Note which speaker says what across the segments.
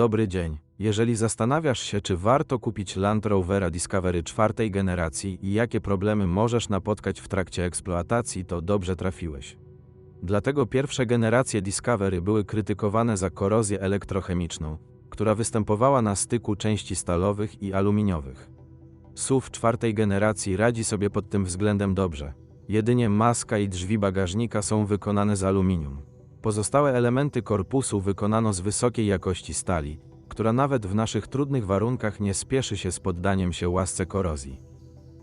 Speaker 1: Dobry dzień. Jeżeli zastanawiasz się, czy warto kupić Land Rovera Discovery czwartej generacji i jakie problemy możesz napotkać w trakcie eksploatacji, to dobrze trafiłeś. Dlatego pierwsze generacje Discovery były krytykowane za korozję elektrochemiczną, która występowała na styku części stalowych i aluminiowych. SUV czwartej generacji radzi sobie pod tym względem dobrze. Jedynie maska i drzwi bagażnika są wykonane z aluminium. Pozostałe elementy korpusu wykonano z wysokiej jakości stali, która nawet w naszych trudnych warunkach nie spieszy się z poddaniem się łasce korozji.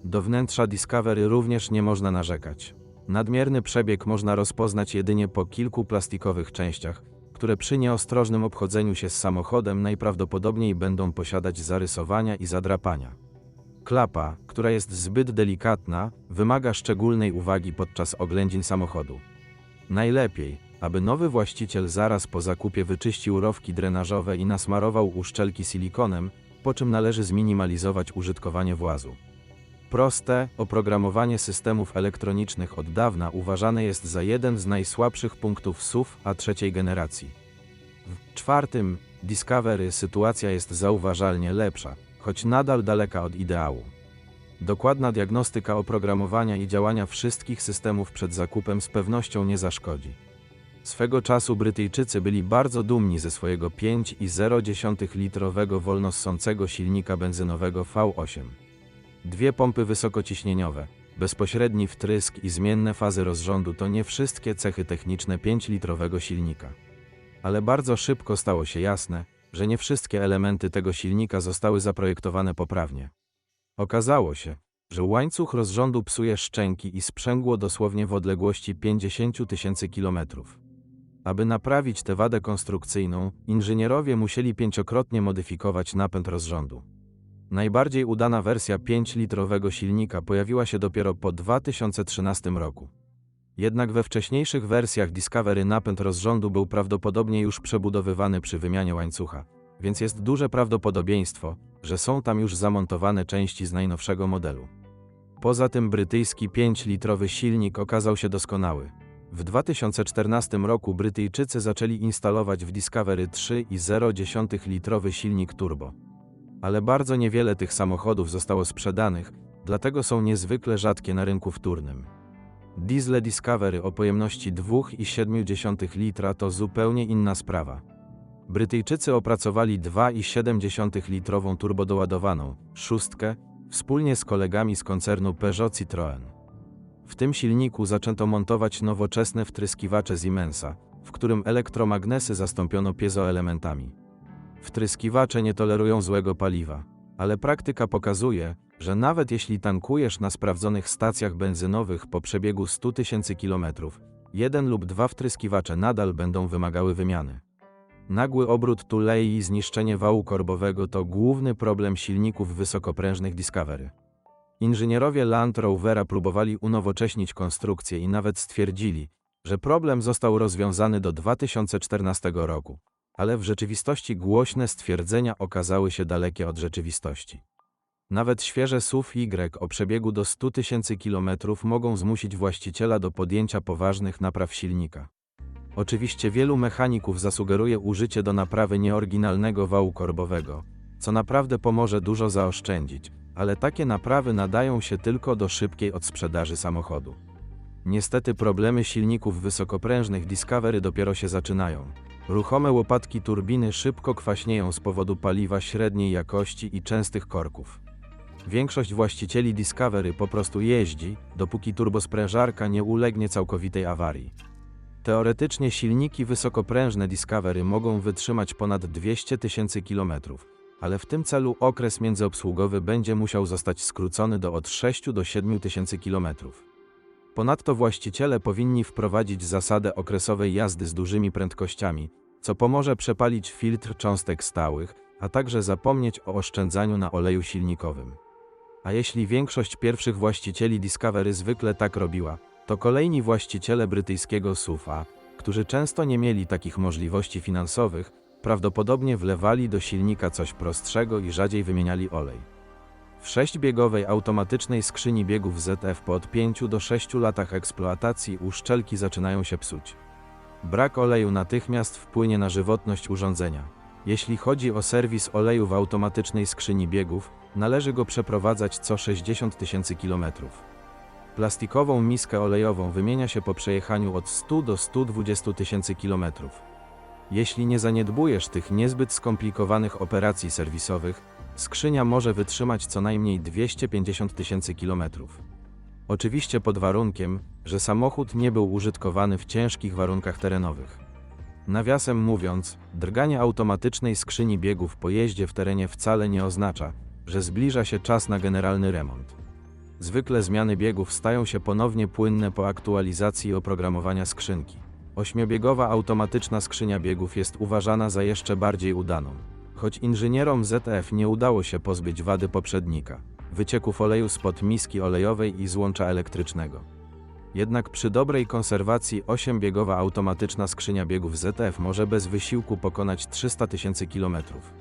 Speaker 1: Do wnętrza Discovery również nie można narzekać. Nadmierny przebieg można rozpoznać jedynie po kilku plastikowych częściach, które przy nieostrożnym obchodzeniu się z samochodem najprawdopodobniej będą posiadać zarysowania i zadrapania. Klapa, która jest zbyt delikatna, wymaga szczególnej uwagi podczas oględzin samochodu. Najlepiej, aby nowy właściciel zaraz po zakupie wyczyścił rowki drenażowe i nasmarował uszczelki silikonem, po czym należy zminimalizować użytkowanie włazu. Proste oprogramowanie systemów elektronicznych od dawna uważane jest za jeden z najsłabszych punktów SUV a trzeciej generacji. W czwartym Discovery sytuacja jest zauważalnie lepsza, choć nadal daleka od ideału. Dokładna diagnostyka oprogramowania i działania wszystkich systemów przed zakupem z pewnością nie zaszkodzi. Swego czasu Brytyjczycy byli bardzo dumni ze swojego 5,0 litrowego wolnossącego silnika benzynowego V8. Dwie pompy wysokociśnieniowe, bezpośredni wtrysk i zmienne fazy rozrządu to nie wszystkie cechy techniczne 5-litrowego silnika. Ale bardzo szybko stało się jasne, że nie wszystkie elementy tego silnika zostały zaprojektowane poprawnie. Okazało się, że łańcuch rozrządu psuje szczęki i sprzęgło dosłownie w odległości 50 tysięcy kilometrów. Aby naprawić tę wadę konstrukcyjną, inżynierowie musieli pięciokrotnie modyfikować napęd rozrządu. Najbardziej udana wersja 5-litrowego silnika pojawiła się dopiero po 2013 roku. Jednak we wcześniejszych wersjach Discovery napęd rozrządu był prawdopodobnie już przebudowywany przy wymianie łańcucha, więc jest duże prawdopodobieństwo, że są tam już zamontowane części z najnowszego modelu. Poza tym brytyjski 5-litrowy silnik okazał się doskonały. W 2014 roku Brytyjczycy zaczęli instalować w Discovery 3,0-litrowy silnik turbo. Ale bardzo niewiele tych samochodów zostało sprzedanych, dlatego są niezwykle rzadkie na rynku wtórnym. Diesle Discovery o pojemności 2,7 litra to zupełnie inna sprawa. Brytyjczycy opracowali 2,7-litrową turbodoładowaną, szóstkę, wspólnie z kolegami z koncernu Peugeot Citroën. W tym silniku zaczęto montować nowoczesne wtryskiwacze Siemensa, w którym elektromagnesy zastąpiono piezoelementami. Wtryskiwacze nie tolerują złego paliwa, ale praktyka pokazuje, że nawet jeśli tankujesz na sprawdzonych stacjach benzynowych po przebiegu 100 tysięcy kilometrów, jeden lub dwa wtryskiwacze nadal będą wymagały wymiany. Nagły obrót tulei i zniszczenie wału korbowego to główny problem silników wysokoprężnych Discovery. Inżynierowie Land Rovera próbowali unowocześnić konstrukcję i nawet stwierdzili, że problem został rozwiązany do 2014 roku, ale w rzeczywistości głośne stwierdzenia okazały się dalekie od rzeczywistości. Nawet świeże SUV Y o przebiegu do 100 tysięcy kilometrów mogą zmusić właściciela do podjęcia poważnych napraw silnika. Oczywiście wielu mechaników zasugeruje użycie do naprawy nieoryginalnego wału korbowego, co naprawdę pomoże dużo zaoszczędzić, ale takie naprawy nadają się tylko do szybkiej odsprzedaży samochodu. Niestety problemy silników wysokoprężnych Discovery dopiero się zaczynają. Ruchome łopatki turbiny szybko kwaśnieją z powodu paliwa średniej jakości i częstych korków. Większość właścicieli Discovery po prostu jeździ, dopóki turbosprężarka nie ulegnie całkowitej awarii. Teoretycznie silniki wysokoprężne Discovery mogą wytrzymać ponad 200 tysięcy kilometrów, ale w tym celu okres międzyobsługowy będzie musiał zostać skrócony do od 6 do 7 tysięcy kilometrów. Ponadto właściciele powinni wprowadzić zasadę okresowej jazdy z dużymi prędkościami, co pomoże przepalić filtr cząstek stałych, a także zapomnieć o oszczędzaniu na oleju silnikowym. A jeśli większość pierwszych właścicieli Discovery zwykle tak robiła, to kolejni właściciele brytyjskiego SUV-a, którzy często nie mieli takich możliwości finansowych, prawdopodobnie wlewali do silnika coś prostszego i rzadziej wymieniali olej. W sześcibiegowej automatycznej skrzyni biegów ZF po od 5 do 6 latach eksploatacji uszczelki zaczynają się psuć. Brak oleju natychmiast wpłynie na żywotność urządzenia. Jeśli chodzi o serwis oleju w automatycznej skrzyni biegów, należy go przeprowadzać co 60 tysięcy kilometrów. Plastikową miskę olejową wymienia się po przejechaniu od 100 do 120 tysięcy kilometrów. Jeśli nie zaniedbujesz tych niezbyt skomplikowanych operacji serwisowych, skrzynia może wytrzymać co najmniej 250 tysięcy kilometrów. Oczywiście pod warunkiem, że samochód nie był użytkowany w ciężkich warunkach terenowych. Nawiasem mówiąc, drganie automatycznej skrzyni biegów po jeździe w terenie wcale nie oznacza, że zbliża się czas na generalny remont. Zwykle zmiany biegów stają się ponownie płynne po aktualizacji oprogramowania skrzynki. Ośmiobiegowa automatyczna skrzynia biegów jest uważana za jeszcze bardziej udaną. Choć inżynierom ZF nie udało się pozbyć wady poprzednika wycieków oleju spod miski olejowej i złącza elektrycznego. Jednak przy dobrej konserwacji 8-biegowa automatyczna skrzynia biegów ZF może bez wysiłku pokonać 300 tysięcy kilometrów.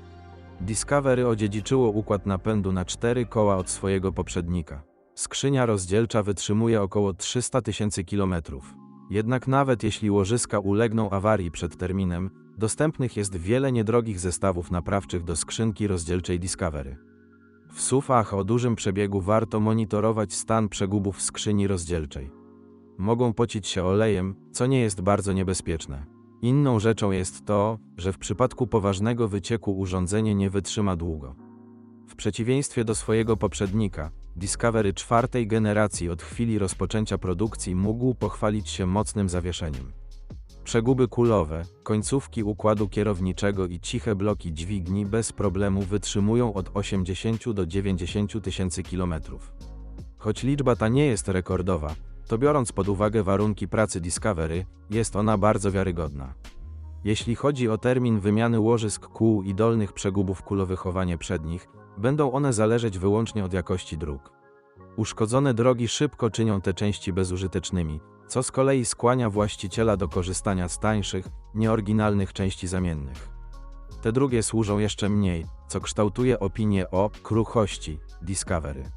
Speaker 1: Discovery odziedziczyło układ napędu na cztery koła od swojego poprzednika. Skrzynia rozdzielcza wytrzymuje około 300 tysięcy kilometrów. Jednak nawet jeśli łożyska ulegną awarii przed terminem, dostępnych jest wiele niedrogich zestawów naprawczych do skrzynki rozdzielczej Discovery. W SUV-ach o dużym przebiegu warto monitorować stan przegubów skrzyni rozdzielczej. Mogą pocić się olejem, co nie jest bardzo niebezpieczne. Inną rzeczą jest to, że w przypadku poważnego wycieku urządzenie nie wytrzyma długo. W przeciwieństwie do swojego poprzednika, Discovery czwartej generacji od chwili rozpoczęcia produkcji mógł pochwalić się mocnym zawieszeniem. Przeguby kulowe, końcówki układu kierowniczego i ciche bloki dźwigni bez problemu wytrzymują od 80 do 90 tysięcy kilometrów. Choć liczba ta nie jest rekordowa, to biorąc pod uwagę warunki pracy Discovery, jest ona bardzo wiarygodna. Jeśli chodzi o termin wymiany łożysk kół i dolnych przegubów kulowychowanie przednich, będą one zależeć wyłącznie od jakości dróg. Uszkodzone drogi szybko czynią te części bezużytecznymi, co z kolei skłania właściciela do korzystania z tańszych, nieoryginalnych części zamiennych. Te drugie służą jeszcze mniej, co kształtuje opinię o kruchości Discovery.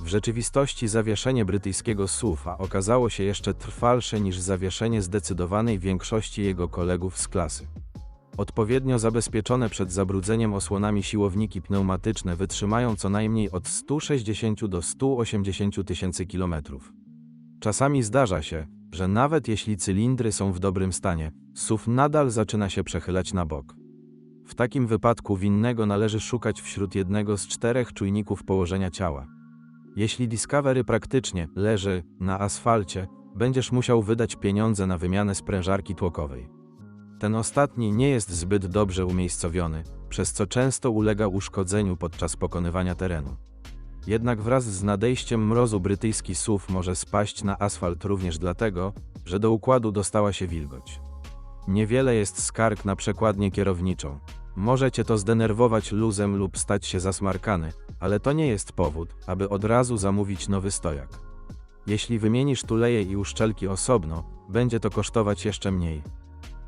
Speaker 1: W rzeczywistości zawieszenie brytyjskiego SUV-a okazało się jeszcze trwalsze niż zawieszenie zdecydowanej większości jego kolegów z klasy. Odpowiednio zabezpieczone przed zabrudzeniem osłonami siłowniki pneumatyczne wytrzymają co najmniej od 160 do 180 tysięcy kilometrów. Czasami zdarza się, że nawet jeśli cylindry są w dobrym stanie, SUV nadal zaczyna się przechylać na bok. W takim wypadku winnego należy szukać wśród jednego z czterech czujników położenia ciała. Jeśli Discovery praktycznie leży na asfalcie, będziesz musiał wydać pieniądze na wymianę sprężarki tłokowej. Ten ostatni nie jest zbyt dobrze umiejscowiony, przez co często ulega uszkodzeniu podczas pokonywania terenu. Jednak wraz z nadejściem mrozu brytyjski SUV może spaść na asfalt również dlatego, że do układu dostała się wilgoć. Niewiele jest skarg na przekładnię kierowniczą. Może cię to zdenerwować luzem lub stać się zasmarkany, ale to nie jest powód, aby od razu zamówić nowy stojak. Jeśli wymienisz tuleje i uszczelki osobno, będzie to kosztować jeszcze mniej.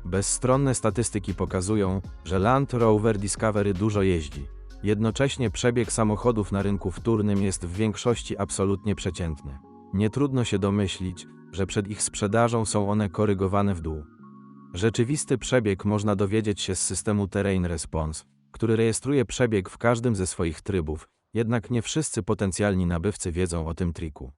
Speaker 1: Bezstronne statystyki pokazują, że Land Rover Discovery dużo jeździ. Jednocześnie przebieg samochodów na rynku wtórnym jest w większości absolutnie przeciętny. Nie trudno się domyślić, że przed ich sprzedażą są one korygowane w dół. Rzeczywisty przebieg można dowiedzieć się z systemu Terrain Response, który rejestruje przebieg w każdym ze swoich trybów, jednak nie wszyscy potencjalni nabywcy wiedzą o tym triku.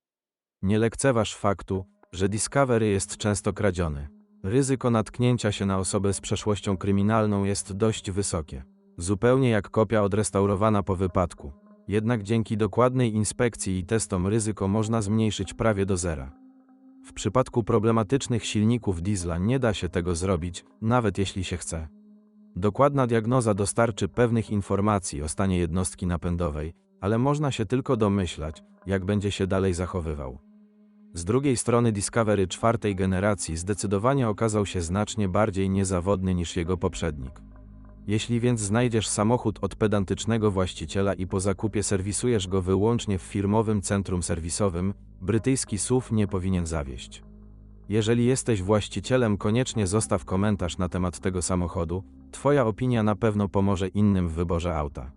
Speaker 1: Nie lekceważ faktu, że Discovery jest często kradziony. Ryzyko natknięcia się na osobę z przeszłością kryminalną jest dość wysokie. Zupełnie jak kopia odrestaurowana po wypadku. Jednak dzięki dokładnej inspekcji i testom ryzyko można zmniejszyć prawie do zera. W przypadku problematycznych silników diesla nie da się tego zrobić, nawet jeśli się chce. Dokładna diagnoza dostarczy pewnych informacji o stanie jednostki napędowej, ale można się tylko domyślać, jak będzie się dalej zachowywał. Z drugiej strony Discovery czwartej generacji zdecydowanie okazał się znacznie bardziej niezawodny niż jego poprzednik. Jeśli więc znajdziesz samochód od pedantycznego właściciela i po zakupie serwisujesz go wyłącznie w firmowym centrum serwisowym, brytyjski SUV nie powinien zawieść. Jeżeli jesteś właścicielem, koniecznie zostaw komentarz na temat tego samochodu, Twoja opinia na pewno pomoże innym w wyborze auta.